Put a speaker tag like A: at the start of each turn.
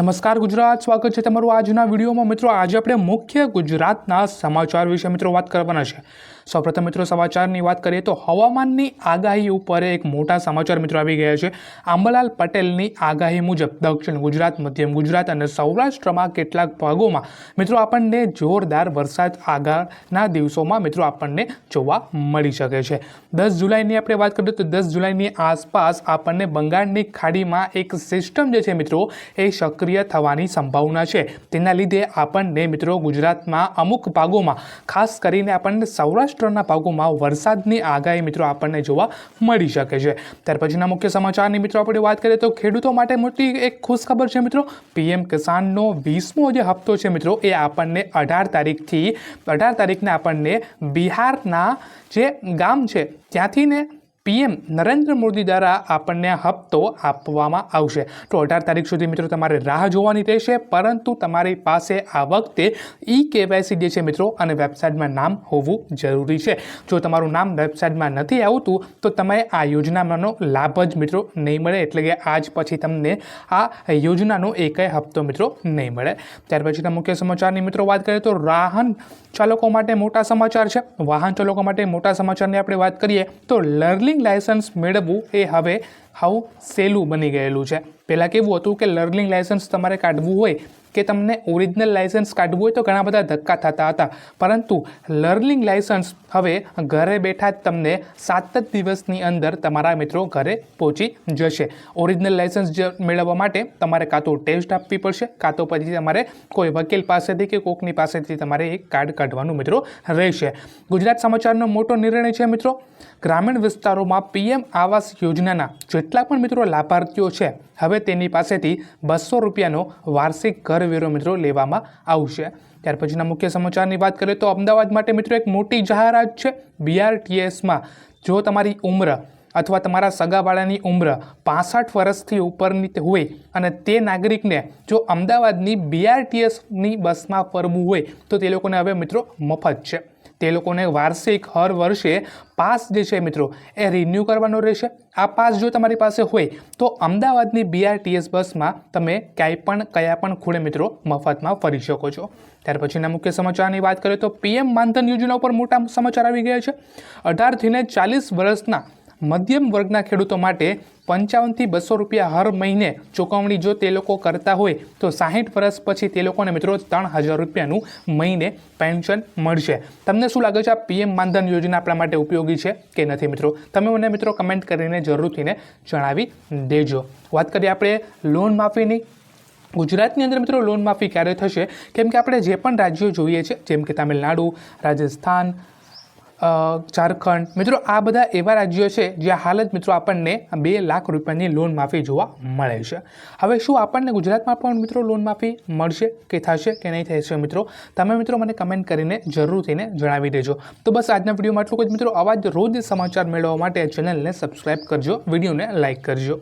A: નમસ્કાર ગુજરાત, સ્વાગત છે તમારું આજના વિડીયોમાં. મિત્રો, આજે આપણે મુખ્ય ગુજરાતના સમાચાર વિશે મિત્રો વાત કરવાના છે. સૌપ્રથમ મિત્રો સમાચારની વાત કરીએ તો હવામાનની આગાહી ઉપર એક મોટા સમાચાર મિત્રો આવી ગયા છે. આંબાલાલ પટેલની આગાહી મુજબ દક્ષિણ ગુજરાત, મધ્યમ ગુજરાત અને સૌરાષ્ટ્રમાં કેટલાક ભાગોમાં મિત્રો આપણને જોરદાર વરસાદ આગળના દિવસોમાં મિત્રો આપણને જોવા મળી શકે છે. દસ જુલાઈની આપણે વાત કરીએ તો દસ જુલાઈની આસપાસ આપણને બંગાળની ખાડીમાં એક સિસ્ટમ જે છે મિત્રો એ સક્રિય થવાની સંભાવના છે. તેના લીધે આપણને મિત્રો ગુજરાતમાં અમુક ભાગોમાં ખાસ કરીને આપણને સૌરાષ્ટ્રના ભાગોમાં વરસાદની આગાહી મિત્રો આપણને જોવા મળી શકે છે. ત્યાર પછીના મુખ્ય સમાચારની મિત્રો આપણે વાત કરીએ તો ખેડૂતો માટે મોટી એક ખુશખબર છે મિત્રો. પીએમ કિસાનનો વીસમો જે હપ્તો છે મિત્રો, એ આપણને અઢાર તારીખથી, અઢાર તારીખને આપણને બિહારના જે ગામ છે, ત્યાંથી ને પીએમ નરેન્દ્ર મોદી દ્વારા આપણને હપ્તો આપવામાં આવશે. તો અઢાર તારીખ સુધી મિત્રો તમારે રાહ જોવાની રહેશે, પરંતુ તમારી પાસે આ વખતે ઈ કેવાયસી જે છે મિત્રો, અને વેબસાઇટમાં નામ હોવું જરૂરી છે. જો તમારું નામ વેબસાઇટમાં નથી આવતું, તો તમે આ યોજનામાંનો લાભ જ મિત્રો નહીં મળે, એટલે કે આજ પછી તમને આ યોજનાનો એકય હપ્તો મિત્રો નહીં મળે. ત્યાર પછીના મુખ્ય સમાચારની મિત્રો વાત કરીએ તો વાહન ચાલકો માટે મોટા સમાચાર છે. વાહન ચાલકો માટે મોટા સમાચારની આપણે વાત કરીએ તો લર્નિંગ લાયસન્સ મેળવવું એ હવે હાવ સહેલું બની ગયેલું છે. પહેલાં કેવું હતું કે લર્નિંગ લાયસન્સ તમારે કાઢવું હોય કે તમને ઓરિજિનલ લાયસન્સ કાઢવું હોય તો ઘણા બધા ધક્કા થતા હતા. પરંતુ લર્નિંગ લાયસન્સ હવે ઘરે બેઠા જ તમને સાત જ દિવસની અંદર તમારા મિત્રો ઘરે પહોંચી જશે. ઓરિજિનલ લાયસન્સ મેળવવા માટે તમારે કાં તો ટેસ્ટ આપવી પડશે, કાં તો પછી તમારે કોઈ વકીલ પાસેથી કે કોકની પાસેથી તમારે એક કાર્ડ કાઢવાનું મિત્રો રહેશે. ગુજરાત સમાચારનો મોટો નિર્ણય છે મિત્રો. ગ્રામીણ વિસ્તારોમાં પીએમ આવાસ યોજનાના જેટલા પણ મિત્રો લાભાર્થીઓ છે, હવે તેની પાસેથી બસો રૂપિયાનો વાર્ષિક ઘરવેરો મિત્રો લેવામાં આવશે. ત્યાર પછીના મુખ્ય સમાચારની વાત કરીએ તો અમદાવાદ માટે મિત્રો એક મોટી જાહેરાત છે બીઆરટીએસમાં જો તમારી ઉંમર અથવા તમારા સગાવાળાની ઉંમર પાસઠ વર્ષથી ઉપરની હોય અને તે નાગરિકને જો અમદાવાદની બીઆરટીએસની બસમાં ફરવું હોય, તો તે લોકોને હવે મિત્રો મફત છે. તે લોકોને વાર્ષિક હર વર્ષે પાસ જે છે મિત્રો, એ રિન્યૂ કરવાનો રહેશે. આ પાસ જો તમારી પાસે હોય, તો અમદાવાદની બીઆરટીએસ બસમાં તમે ક્યાંય પણ કયા પણ ખૂણે મિત્રો મફતમાં ફરી શકો છો. ત્યાર પછીના મુખ્ય સમાચારની વાત કરીએ તો પીએમ માનધન યોજના ઉપર મોટા સમાચાર આવી ગયા છે. અઢારથીને ચાલીસ વર્ષના મધ્યમ વર્ગના ખેડૂતો માટે પંચાવનથી બસો રૂપિયા હર મહિને ચૂકવણી જો તે લોકો કરતા હોય, તો સાહીઠ વર્ષ પછી તે લોકોને મિત્રો ત્રણ હજાર રૂપિયાનું મહિને પેન્શન મળશે. તમને શું લાગે છે આ પીએમ માનધન યોજના આપણા માટે ઉપયોગી છે કે નથી મિત્રો? તમે મને મિત્રો કમેન્ટ કરીને જરૂરથીને જણાવી દેજો. વાત કરીએ આપણે લોન માફીની. ગુજરાતની અંદર મિત્રો લોન માફી ક્યારે થશે? કેમ કે આપણે જે પણ રાજ્યો જોઈએ છે, જેમ કે તમિલનાડુ, રાજસ્થાન ઝારખંડ. મિત્રો, આ બધા એવા રાજ્યો છે જ્યાં હાલ જ મિત્રો આપણને બે લાખ રૂપિયાની લોન માફી જોવા મળે છે. હવે શું આપણને ગુજરાતમાં પણ મિત્રો લોન માફી મળશે કે થશે કે નહીં થશે મિત્રો? તમે મિત્રો મને કમેન્ટ કરીને જરૂરથીને જણાવી દેજો. તો બસ આજના વિડીયોમાં આટલું જ. મિત્રો, આવા જ રોજ સમાચાર મેળવવા માટે ચેનલને સબસ્ક્રાઈબ કરજો, વિડીયોને લાઇક કરજો.